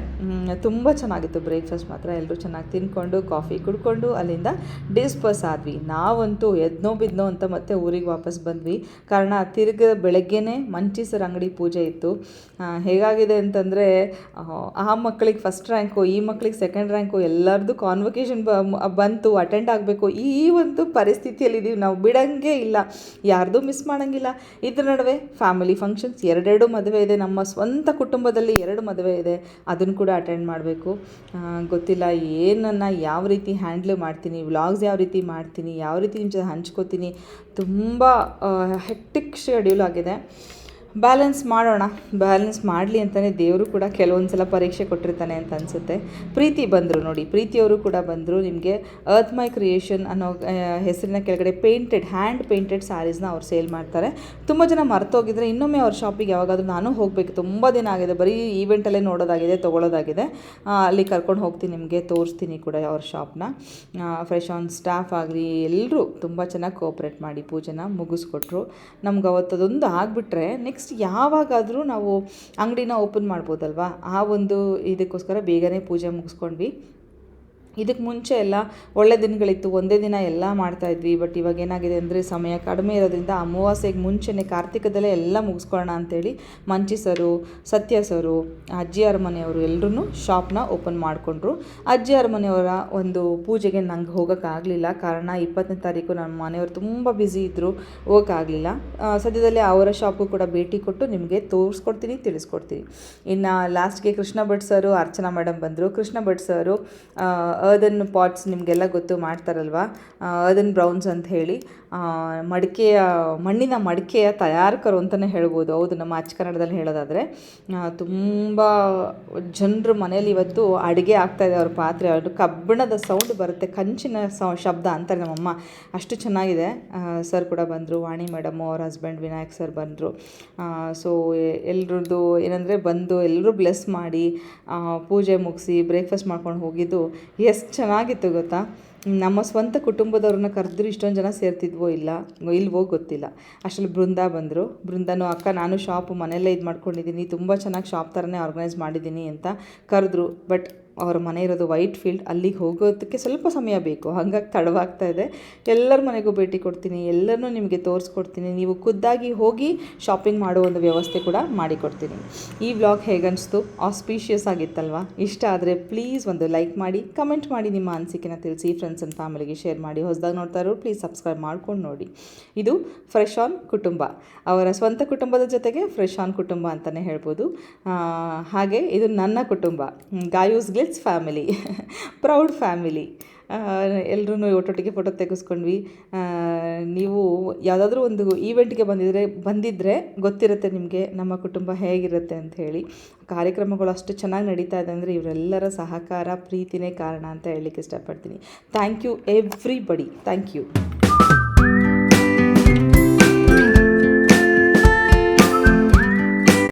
ತುಂಬ ಚೆನ್ನಾಗಿತ್ತು ಬ್ರೇಕ್ಫಾಸ್ಟ್ ಮಾತ್ರ. ಎಲ್ಲರೂ ಚೆನ್ನಾಗಿ ತಿನ್ಕೊಂಡು ತಿನ್ಕೊಂಡು ಕಾಫಿ ಕುಡ್ಕೊಂಡು, ಅಲ್ಲಿಂದ ಡಿಸ್ಪರ್ಸ್ ಆದ್ವಿ. ನಾವಂತೂ ಎದ್ನೋ ಬಿದ್ನೋ ಅಂತ ಮತ್ತೆ ಊರಿಗೆ ವಾಪಸ್ ಬಂದ್ವಿ. ಕಾರಣ ತಿರ್ಗ ಬೆಳಗ್ಗೆನೇ ಮಂಚಿಸರ ಅಂಗಡಿ ಪೂಜೆ ಇತ್ತು. ಹೇಗಾಗಿದೆ ಅಂತಂದರೆ, ಆ ಮಕ್ಕಳಿಗೆ ಫಸ್ಟ್ ರ್ಯಾಂಕು ಈ ಮಕ್ಕಳಿಗೆ ಸೆಕೆಂಡ್ ರ್ಯಾಂಕು ಎಲ್ಲರದ್ದು ಕಾನ್ವೊಕೇಶನ್ ಬಂತು ಅಟೆಂಡ್ ಆಗಬೇಕು. ಈ ಒಂದು ಪರಿಸ್ಥಿತಿಯಲ್ಲಿದ್ದೀವಿ ನಾವು. ಬಿಡಂಗೆ ಇಲ್ಲ. ಯಾರ್ದು ಮಿಸ್ ಮಾಡೋಂಗಿಲ್ಲ. ಇದ್ರ ನಡುವೆ ಫ್ಯಾಮಿಲಿ ಫಂಕ್ಷನ್ಸ್ ಎರಡೆರಡು ಮದುವೆ ಇದೆ. ನಮ್ಮ ಸ್ವಂತ ಕುಟುಂಬದಲ್ಲಿ ಎರಡು ಮದುವೆ ಇದೆ. ಅದನ್ನು ಕೂಡ ಅಟೆಂಡ್ ಮಾಡಬೇಕು. ಗೊತ್ತಿಲ್ಲ. ಏನನ್ನು ಯಾವ ರೀತಿ ಹ್ಯಾಂಡ್ಲ್ ಮಾಡ್ತೀನಿ, ವ್ಲಾಗ್ಸ್ ಯಾವ ರೀತಿ ಮಾಡ್ತೀನಿ, ಯಾವ ರೀತಿ ನಿಮ್ಮ ಜೊತೆ ಹಂಚ್ಕೋತೀನಿ, ತುಂಬ ಹೆಕ್ಟಿಕ್ ಶೆಡ್ಯೂಲ್ ಆಗಿದೆ. ಬ್ಯಾಲೆನ್ಸ್ ಮಾಡೋಣ. ಬ್ಯಾಲೆನ್ಸ್ ಮಾಡಲಿ ಅಂತಲೇ ದೇವರು ಕೂಡ ಕೆಲವೊಂದು ಸಲ ಪರೀಕ್ಷೆ ಕೊಟ್ಟಿರ್ತಾನೆ ಅಂತ ಅನಿಸುತ್ತೆ. ಪ್ರೀತಿ ಬಂದರು ನೋಡಿ. ಪ್ರೀತಿಯವರು ಕೂಡ ಬಂದರು ನಿಮಗೆ ಅರ್ತ್ ಮೈ ಕ್ರಿಯೇಷನ್ ಅನ್ನೋ ಹೆಸರಿನ ಕೆಳಗಡೆ ಪೇಂಟೆಡ್ ಹ್ಯಾಂಡ್ ಪೇಂಟೆಡ್ ಸ್ಯಾರೀಸ್ನ ಅವ್ರು ಸೇಲ್ ಮಾಡ್ತಾರೆ. ತುಂಬ ಜನ ಮರ್ತೋಗಿದ್ರೆ ಇನ್ನೊಮ್ಮೆ ಅವ್ರ ಶಾಪಿಗೆ ಯಾವಾಗಾದರೂ ನಾನು ಹೋಗಬೇಕು. ತುಂಬ ದಿನ ಆಗಿದೆ. ಬರೀ ಈವೆಂಟಲ್ಲೇ ನೋಡೋದಾಗಿದೆ, ತೊಗೊಳೋದಾಗಿದೆ. ಅಲ್ಲಿ ಕರ್ಕೊಂಡು ಹೋಗ್ತೀನಿ ನಿಮಗೆ, ತೋರಿಸ್ತೀನಿ ಕೂಡ ಅವ್ರ ಶಾಪ್ನ ಫ್ರೆಶ್ ಆನ್ ಸ್ಟಾಫ್ ಆಗಲಿ ಎಲ್ಲರೂ ತುಂಬ ಚೆನ್ನಾಗಿ ಕೋಆಪ್ರೇಟ್ ಮಾಡಿ ಪೂಜೆನ ಮುಗಿಸ್ಕೊಟ್ರು. ನಮ್ಗೆ ಅವತ್ತದೊಂದು ಆಗಿಬಿಟ್ರೆ ನೆಕ್ಸ್ಟ್ ಯಾವಾಗಾದರೂ ನಾವು ಅಂಗಡಿನ ಓಪನ್ ಮಾಡ್ಬೋದಲ್ವಾ? ಆ ಒಂದು ಇದಕ್ಕೋಸ್ಕರ ಬೇಗನೆ ಪೂಜೆ ಮುಗಿಸ್ಕೊಂಡ್ವಿ. ಇದಕ್ಕೆ ಮುಂಚೆ ಎಲ್ಲ ಒಳ್ಳೆ ದಿನಗಳಿತ್ತು. ಒಂದೇ ದಿನ ಎಲ್ಲ ಮಾಡ್ತಾಯಿದ್ವಿ ಬಟ್ ಇವಾಗ ಏನಾಗಿದೆ ಅಂದರೆ ಸಮಯ ಕಡಿಮೆ ಇರೋದ್ರಿಂದ ಅಮಾವಾಸ್ಯೆಗೆ ಮುಂಚೆನೇ ಕಾರ್ತಿಕದಲ್ಲೇ ಎಲ್ಲ ಮುಗಿಸ್ಕೊಳ್ಳೋಣ ಅಂತೇಳಿ ಮಂಚಿ ಸರು, ಸತ್ಯ ಸರು, ಅಜ್ಜಿ ಅರಮನೆಯವರು ಎಲ್ಲರೂ ಶಾಪ್ನ ಓಪನ್ ಮಾಡಿಕೊಂಡ್ರು. ಅಜ್ಜಿ ಅರಮನೆಯವರ ಒಂದು ಪೂಜೆಗೆ ನಂಗೆ ಹೋಗೋಕ್ಕಾಗಲಿಲ್ಲ ಕಾರಣ ಇಪ್ಪತ್ತನೇ ತಾರೀಕು ನಮ್ಮ ಮನೆಯವರು ತುಂಬ ಬ್ಯುಸಿ ಇದ್ದರು ಹೋಗೋಕ್ಕಾಗಲಿಲ್ಲ ಸದ್ಯದಲ್ಲೇ ಅವರ ಶಾಪು ಕೂಡ ಭೇಟಿ ಕೊಟ್ಟು ನಿಮಗೆ ತೋರಿಸ್ಕೊಡ್ತೀನಿ, ತಿಳಿಸ್ಕೊಡ್ತೀನಿ. ಇನ್ನು ಲಾಸ್ಟ್ಗೆ ಕೃಷ್ಣ ಭಟ್ ಸರು, ಅರ್ಚನಾ ಮೇಡಮ್ ಬಂದರು. Krishna Bhat sir earthen pots ನಿಮಗೆಲ್ಲ ಗೊತ್ತು ಮಾಡ್ತಾರಲ್ವ? ಅದನ್ನು ಬ್ರೌನ್ಸ್ ಅಂತ ಹೇಳಿ. ಮಡಿಕೆಯ, ಮಣ್ಣಿನ ಮಡಿಕೆಯ ತಯಾರಕರು ಅಂತಲೇ ಹೇಳ್ಬೋದು. ಹೌದು, ನಮ್ಮ ಅಚ್ಚ ಕನ್ನಡದಲ್ಲಿ ಹೇಳೋದಾದರೆ. ತುಂಬ ಜನರು ಮನೇಲಿ ಇವತ್ತು ಅಡುಗೆ ಆಗ್ತಾಯಿದೆ ಅವ್ರ ಪಾತ್ರೆ. ಅದು ಕಬ್ಬಿಣದ ಸೌಂಡ್ ಬರುತ್ತೆ, ಕಂಚಿನ ಸೌ ಶಬ್ದ ಅಂತಾರೆ ನಮ್ಮಮ್ಮ. ಅಷ್ಟು ಚೆನ್ನಾಗಿದೆ. ಸರ್ ಕೂಡ ಬಂದರು, ವಾಣಿ ಮೇಡಮು ಅವ್ರ ಹಸ್ಬೆಂಡ್ ವಿನಾಯಕ್ ಸರ್ ಬಂದರು. ಸೊ ಎಲ್ರದ್ದು ಏನಂದರೆ ಬಂದು ಎಲ್ಲರೂ ಬ್ಲೆಸ್ ಮಾಡಿ ಪೂಜೆ ಮುಗಿಸಿ ಬ್ರೇಕ್ಫಾಸ್ಟ್ ಮಾಡ್ಕೊಂಡು ಹೋಗಿದ್ದು ಎಷ್ಟು ಚೆನ್ನಾಗಿತ್ತು, ಗೊತ್ತಾ? ನಮ್ಮ ಸ್ವಂತ ಕುಟುಂಬದವ್ರನ್ನ ಕರೆದ್ರು ಇಷ್ಟೊಂದು ಜನ ಸೇರ್ತಿದ್ವೋ ಇಲ್ಲ? ಇಲ್ವೋ ಗೊತ್ತಿಲ್ಲ. ಅಷ್ಟರಲ್ಲಿ ಬೃಂದ ಬಂದರು. ಬೃಂದನು, ಅಕ್ಕ, ನಾನು ಶಾಪ್ ಮನೆಯಲ್ಲೇ ಇದು ಮಾಡ್ಕೊಂಡಿದ್ದೀನಿ ತುಂಬ ಚೆನ್ನಾಗಿ ಶಾಪ್ ಥರನೇ ಆರ್ಗನೈಸ್ ಮಾಡಿದ್ದೀನಿ ಅಂತ ಕರೆದ್ರು. ಬಟ್ ಅವ್ರ ಮನೆ ಇರೋದು ವೈಟ್ ಫೀಲ್ಡ್ ಅಲ್ಲಿಗೆ ಹೋಗೋದಕ್ಕೆ ಸ್ವಲ್ಪ ಸಮಯ ಬೇಕು. ಹಾಗಾಗಿ ತಡವಾಗ್ತಾ ಇದೆ. ಎಲ್ಲರ ಮನೆಗೂ ಭೇಟಿ ಕೊಡ್ತೀನಿ ಎಲ್ಲರನ್ನೂ ನಿಮಗೆ ತೋರಿಸ್ಕೊಡ್ತೀನಿ. ನೀವು ಖುದ್ದಾಗಿ ಹೋಗಿ ಶಾಪಿಂಗ್ ಮಾಡೋ ಒಂದು ವ್ಯವಸ್ಥೆ ಕೂಡ ಮಾಡಿಕೊಡ್ತೀನಿ. ಈ ವ್ಲಾಗ್ ಹೇಗನ್ನಿಸ್ತು ಆಸ್ಪೀಷಿಯಸ್ ಆಗಿತ್ತಲ್ವ? ಇಷ್ಟ ಆದರೆ ಪ್ಲೀಸ್ ಒಂದು ಲೈಕ್ ಮಾಡಿ ಕಮೆಂಟ್ ಮಾಡಿ ನಿಮ್ಮ ಅನಿಸಿಕೆನ ತಿಳಿಸಿ ಫ್ರೆಂಡ್ಸ್ ಆ್ಯಂಡ್ ಫ್ಯಾಮಿಲಿಗೆ ಶೇರ್ ಮಾಡಿ. ಹೊಸದಾಗಿ ನೋಡ್ತಾ ಇರೋರು ಪ್ಲೀಸ್ ಸಬ್ಸ್ಕ್ರೈಬ್ ಮಾಡ್ಕೊಂಡು ನೋಡಿ. ಇದು ಫ್ರೆಶ್ ಆನ್ ಕುಟುಂಬ. ಅವರ ಸ್ವಂತ ಕುಟುಂಬದ ಜೊತೆಗೆ ಫ್ರೆಶ್ ಆನ್ ಕುಟುಂಬ ಅಂತಲೇ ಹೇಳ್ಬೋದು. ಹಾಗೆ ಇದು ನನ್ನ ಕುಟುಂಬ. Gayu's glitz family proud family ಎಲ್ಲರೂ ಒಟ್ಟೊಟ್ಟಿಗೆ ಫೋಟೋ ತೆಗೆಸ್ಕೊಂಡ್ವಿ. ನೀವು ಯಾವುದಾದ್ರೂ ಒಂದು ಈವೆಂಟ್ಗೆ ಬಂದಿದ್ರೆ ಬಂದಿದ್ದರೆ ಗೊತ್ತಿರುತ್ತೆ ನಿಮಗೆ ನಮ್ಮ ಕುಟುಂಬ ಹೇಗಿರುತ್ತೆ ಅಂತ ಹೇಳಿ. ಕಾರ್ಯಕ್ರಮಗಳು ಅಷ್ಟು ಚೆನ್ನಾಗಿ ನಡೀತಾ ಇದೆ ಅಂದರೆ ಇವರೆಲ್ಲರ ಸಹಕಾರ, ಪ್ರೀತಿನೇ ಕಾರಣ ಅಂತ ಹೇಳಲಿಕ್ಕೆ ಇಷ್ಟಪಡ್ತೀನಿ. Thank you everybody thank you